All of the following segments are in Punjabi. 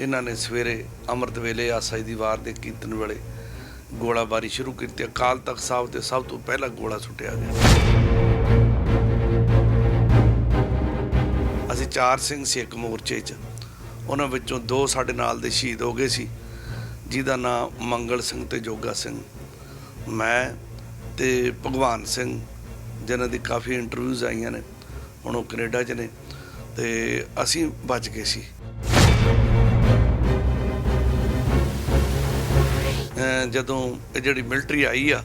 ਇਹਨਾਂ ਨੇ ਸਵੇਰੇ ਅੰਮ੍ਰਿਤ ਵੇਲੇ ਆਸਾਈ ਦੀ ਵਾਰ ਦੇ ਕੀਰਤਨ ਵੇਲੇ ਗੋਲਾਬਾਰੀ ਸ਼ੁਰੂ ਕੀਤੀ। ਅਕਾਲ ਤਖਤ ਸਾਹਿਬ ਤੇ ਸਭ ਤੋਂ ਪਹਿਲਾਂ ਗੋਲਾ ਸੁੱਟਿਆ ਗਿਆ। ਅਸੀਂ ਚਾਰ ਸਿੰਘ ਸੀ ਇੱਕ ਮੋਰਚੇ 'ਚ। ਉਹਨਾਂ ਵਿੱਚੋਂ ਦੋ ਸਾਡੇ ਨਾਲ ਦੇ ਸ਼ਹੀਦ ਹੋ ਗਏ ਸੀ, ਜਿਹਦਾ ਨਾਮ ਮੰਗਲ ਸਿੰਘ ਤੇ ਜੋਗਾ ਸਿੰਘ। ਮੈਂ ਤੇ ਭਗਵਾਨ ਸਿੰਘ, ਜਿਨ੍ਹਾਂ ਦੀ ਕਾਫੀ ਇੰਟਰਵਿਊਜ਼ ਆਈਆਂ ਨੇ, ਹੁਣ ਉਹ ਕੈਨੇਡਾ 'ਚ ਨੇ। ਤੇ ਅਸੀਂ ਬਚ ਗਏ ਸੀ। ਜਦੋਂ ਇਹ ਜਿਹੜੀ ਮਿਲਟਰੀ ਆਈ ਆ,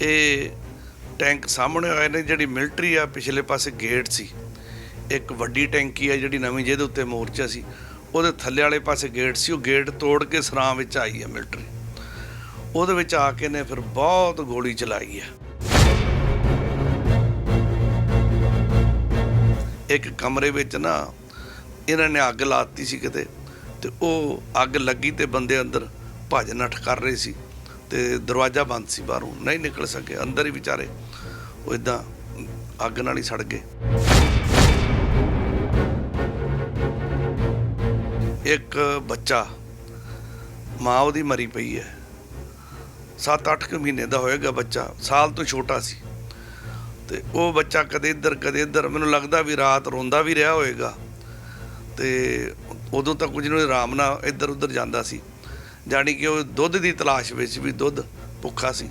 ਇਹ ਟੈਂਕ ਸਾਹਮਣੇ ਆਏ ਨੇ, ਜਿਹੜੀ ਮਿਲਟਰੀ ਆ, ਪਿਛਲੇ ਪਾਸੇ ਗੇਟ ਸੀ। ਇੱਕ ਵੱਡੀ ਟੈਂਕੀ ਆ ਜਿਹੜੀ ਨਵੀਂ, ਜਿਹਦੇ ਉੱਤੇ ਮੋਰਚਾ ਸੀ। ਉਹਦੇ ਥੱਲੇ ਵਾਲੇ ਪਾਸੇ ਗੇਟ ਸੀ, ਉਹ ਗੇਟ ਤੋੜ ਕੇ ਸਰਾਂ ਵਿੱਚ ਆਈ ਆ ਮਿਲਟਰੀ ਉਹਦੇ ਵਿੱਚ ਆ ਕੇ ਨੇ ਫਿਰ ਬਹੁਤ ਗੋਲੀ ਚਲਾਈ ਆ। ਇੱਕ ਕਮਰੇ ਵਿੱਚ ਨਾ, ਇਹਨਾਂ ਨੇ ਅੱਗ ਲਾਤੀ ਸੀ ਕਿਤੇ, ਤੇ ਉਹ ਅੱਗ ਲੱਗੀ ਤੇ ਬੰਦੇ ਅੰਦਰ ਭੱਜ ਨੱਠ ਕਰ ਰਹੇ ਸੀ ਤੇ ਦਰਵਾਜ਼ਾ ਬੰਦ ਸੀ ਬਾਹਰੋਂ। ਨਹੀਂ ਨਿਕਲ ਸਕੇ। ਅੰਦਰ ਹੀ ਵਿਚਾਰੇ ਉਹ ਇਦਾਂ ਅੱਗ ਨਾਲ ਹੀ ਸੜ ਗਏ। ਇੱਕ ਬੱਚਾ ਮਾਂ ਉਹਦੀ ਮਰੀ ਪਈ ਹੈ। 7-8 ਕੁ ਮਹੀਨੇ ਦਾ ਹੋਏਗਾ ਬੱਚਾ। ਸਾਲ ਤੋਂ ਛੋਟਾ ਸੀ। ਤੇ ਉਹ ਬੱਚਾ ਕਦੇ ਇੱਧਰ ਕਦੇ ਇੱਧਰ। ਮੈਨੂੰ ਲੱਗਦਾ ਵੀ ਰਾਤ ਰੋਂਦਾ ਵੀ ਰਿਹਾ ਹੋਵੇਗਾ ਤੇ ਉਦੋਂ ਤਾਂ ਕੁਝ ਨੂੰ ਆਰਾਮ ਨਾਲ ਇੱਧਰ ਉੱਧਰ ਜਾਂਦਾ ਸੀ। ਜਾਣੀ ਕਿ ਉਹ ਦੁੱਧ ਦੀ ਤਲਾਸ਼ ਵਿੱਚ ਵੀ ਦੁੱਧ ਭੁੱਖਾ ਸੀ।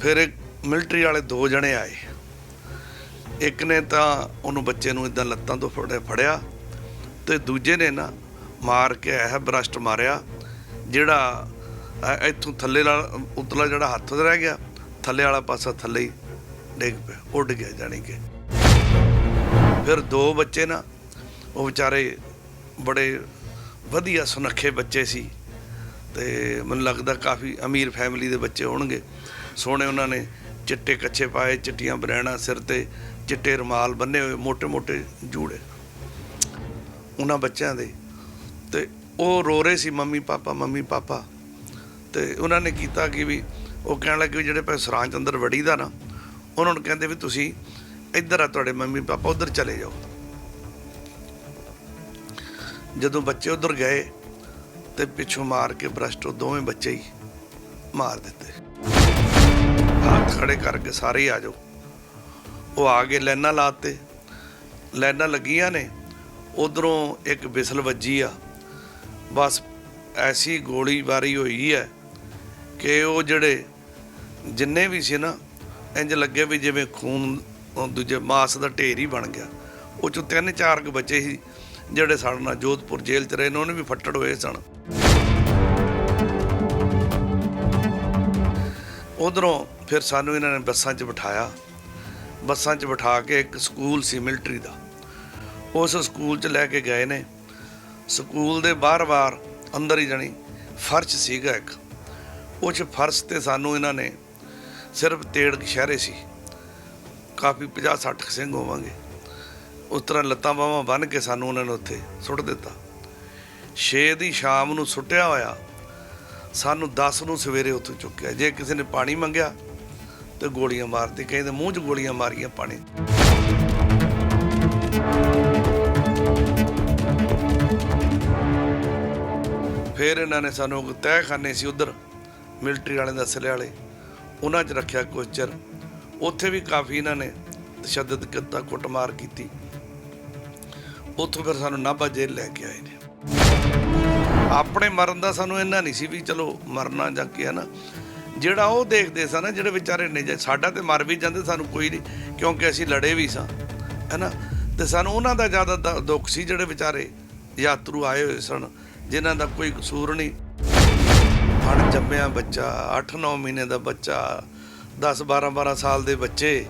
ਫਿਰ ਮਿਲਟਰੀ ਵਾਲੇ ਦੋ ਜਣੇ ਆਏ। ਇੱਕ ਨੇ ਤਾਂ ਉਹਨੂੰ ਬੱਚੇ ਨੂੰ ਇਦਾਂ ਲੱਤਾਂ ਤੋਂ ਫੜਿਆ ਫੜਿਆ ਤੇ ਦੂਜੇ ਨੇ ਨਾ ਮਾਰ ਕੇ ਇਹ ਬਰਸਟ ਮਾਰਿਆ, ਜਿਹੜਾ ਇੱਥੋਂ ਥੱਲੇ ਨਾਲ ਉਤਲਾ ਜਿਹੜਾ ਹੱਥ ਤੇ ਰਹਿ ਗਿਆ, ਥੱਲੇ ਵਾਲਾ ਪਾਸਾ ਥੱਲੇ ਹੀ ਡਿੱਗ ਪਿਆ, ਉੱਡ ਗਿਆ ਜਾਣੀ ਕਿ। ਫਿਰ ਦੋ ਬੱਚੇ ਨਾ, ਉਹ ਵਿਚਾਰੇ ਬੜੇ ਵਧੀਆ ਸੁਨੱਖੇ ਬੱਚੇ ਸੀ। ਤੇ ਮੈਨੂੰ ਲੱਗਦਾ ਕਾਫੀ ਅਮੀਰ ਫੈਮਿਲੀ ਦੇ ਬੱਚੇ ਹੋਣਗੇ। ਸੋਹਣੇ ਉਹਨਾਂ ਨੇ ਚਿੱਟੇ ਕੱਚੇ ਪਾਏ, ਚਿੱਟੀਆਂ ਬਰੈਣਾ ਸਿਰ ਤੇ, ਚਿੱਟੇ ਰਮਾਲ ਬੰਨੇ ਹੋਏ ਮੋٹے-ਮੋٹے ਜੂੜੇ। ਉਹਨਾਂ ਬੱਚਿਆਂ ਦੇ। ਤੇ ਉਹ ਰੋ ਰਹੇ ਸੀ, ਮੰਮੀ ਪਾਪਾ ਮੰਮੀ ਪਾਪਾ। ਤੇ ਉਹਨਾਂ ਨੇ ਕੀਤਾ ਕਿ ਵੀ ਉਹ ਕਹਿਣ ਲੱਗੇ ਵੀ ਜਿਹੜੇ ਪੈ ਸਰਾਂਚ ਅੰਦਰ ਵੜੀ ਦਾ ਨਾ, ਉਹਨਾਂ ਨੂੰ ਕਹਿੰਦੇ ਵੀ ਤੁਸੀਂ ਇੱਧਰ ਆ ਤੁਹਾਡੇ ਮੰਮੀ ਪਾਪਾ, ਉੱਧਰ ਚਲੇ ਜਾਓ। ਜਦੋਂ ਬੱਚੇ ਉੱਧਰ ਗਏ ਤੇ ਪਿੱਛੋਂ ਮਾਰ ਕੇ ਬ੍ਰਸ਼ਟ ਦੋਵੇਂ ਬੱਚੇ ਹੀ ਮਾਰ ਦਿੱਤੇ। ਹੱਥ ਖੜੇ ਕਰਕੇ ਸਾਰੇ ਹੀ ਆ ਜਾਓ। ਉਹ ਆ ਗਏ ਲੈਣਾ ਲਾਤੇ। ਲੈਣਾ ਲੱਗੀਆਂ ਨੇ। ਉਧਰੋਂ ਇੱਕ ਬਿਸਲ ਵੱਜੀ ਆ। ਬਸ ਐਸੀ ਗੋਲੀਬਾਰੀ ਹੋਈ ਹੈ ਕਿ ਉਹ ਜਿਹੜੇ ਜਿੰਨੇ ਵੀ ਸੀ ਨਾ ਇੰਜ ਲੱਗੇ ਵੀ ਜਿਵੇਂ ਖੂਨ ਦੂਜੇ ਮਾਸ ਦਾ ਢੇਰ ਹੀ ਬਣ ਗਿਆ। ਉਹ ਚੋਂ ਤਿੰਨ ਚਾਰ ਕੁ ਬੱਚੇ ਸੀ ਜਿਹੜੇ ਸਾਡੇ ਨਾਲ ਜੋਧਪੁਰ ਜੇਲ੍ਹ 'ਚ ਰਹੇ ਨੇ, ਉਹਨੇ ਵੀ ਫੱਟੜ ਹੋਏ ਸਨ। ਉਧਰੋਂ ਫਿਰ ਸਾਨੂੰ ਇਹਨਾਂ ਨੇ ਬੱਸਾਂ 'ਚ ਬਿਠਾਇਆ। ਬੱਸਾਂ 'ਚ ਬਿਠਾ ਕੇ ਇੱਕ ਸਕੂਲ ਸੀ ਮਿਲਟਰੀ ਦਾ। ਉਸ ਸਕੂਲ 'ਚ ਲੈ ਕੇ ਗਏ ਨੇ। ਸਕੂਲ ਦੇ ਬਾਹਰ-ਬਾਹਰ ਅੰਦਰ ਹੀ ਜਾਣੀ ਫਰਸ਼ ਸੀਗਾ ਇੱਕ। ਉਸ ਫਰਸ਼ ਤੇ ਸਾਨੂੰ ਇਹਨਾਂ ਨੇ ਸਿਰਫ ਤੇੜ ਸ਼ਹਿਰੇ ਸੀ। ਕਾਫੀ 50 60 ਸਿੰਘ ਹੋਵਾਂਗੇ। ਉਸ ਤਰ੍ਹਾਂ ਲੱਤਾਂ ਬਾਹਾਂ ਬੰਨ ਕੇ ਸਾਨੂੰ ਉਹਨਾਂ ਨੇ ਉੱਥੇ ਸੁੱਟ ਦਿੱਤਾ। 6 ਦੀ ਸ਼ਾਮ ਨੂੰ ਸੁੱਟਿਆ ਹੋਇਆ। ਸਾਨੂੰ 10 ਨੂੰ ਸਵੇਰੇ ਉੱਥੋਂ ਚੁੱਕਿਆ। ਜੇ ਕਿਸੇ ਨੇ ਪਾਣੀ ਮੰਗਿਆ ਤੇ ਗੋਲੀਆਂ ਮਾਰਦੇ ਕਹਿੰਦੇ ਮੂੰਹ 'ਚ ਗੋਲੀਆਂ ਮਾਰੀਆਂ ਪਾਣੀ ਫਿਰ ਇਹਨਾਂ ਨੇ ਸਾਨੂੰ ਇੱਕ ਤਹਿਖਾਨੇ ਸੀ ਉਧਰ, ਮਿਲਟਰੀ ਵਾਲੇ ਦਸਲੇ ਵਾਲੇ ਉਹਨਾਂ 'ਚ ਰੱਖਿਆ ਕੁਛ ਚਿਰ। ਉੱਥੇ ਵੀ ਕਾਫੀ ਇਹਨਾਂ ਨੇ ਤਸ਼ੱਦਦ ਕੀਤਾ, ਕੁੱਟਮਾਰ ਕੀਤੀ। ਉੱਥੋਂ ਫਿਰ ਸਾਨੂੰ ਨਾਭਾ ਜੇਲ੍ਹ ਲੈ ਕੇ ਆਏ ਨੇ। ਆਪਣੇ ਮਰਨ ਦਾ ਸਾਨੂੰ ਇੰਨਾ ਨਹੀਂ ਸੀ ਵੀ ਚਲੋ ਮਰਨਾ ਜਾਂ ਕੀ ਹੈ ਨਾ ਜਿਹੜਾ ਉਹ ਦੇਖਦੇ ਸਨ ਜਿਹੜੇ ਵਿਚਾਰੇ ਨੇ, ਜੇ ਸਾਡਾ ਤੇ ਮਰ ਵੀ ਜਾਂਦੇ, ਸਾਨੂੰ ਕੋਈ ਨਹੀਂ, ਕਿਉਂਕਿ ਅਸੀਂ ਲੜੇ ਵੀ ਸਾਂ, ਹੈਨਾ? ਤੇ ਸਾਨੂੰ ਉਹਨਾਂ ਦਾ ਜ਼ਿਆਦਾ ਦ- ਦੁੱਖ ਸੀ ਜਿਹੜੇ ਵਿਚਾਰੇ ਯਾਤਰੂ ਆਏ ਹੋਏ ਸਨ, ਜਿਨ੍ਹਾਂ ਦਾ ਕੋਈ ਕਸੂਰ ਨਹੀਂ। ਹਣ ਜੰਮਿਆ ਬੱਚਾ 8-9 ਮਹੀਨੇ ਦਾ ਬੱਚਾ 10 12 12 ਸਾਲ ਦੇ ਬੱਚੇ।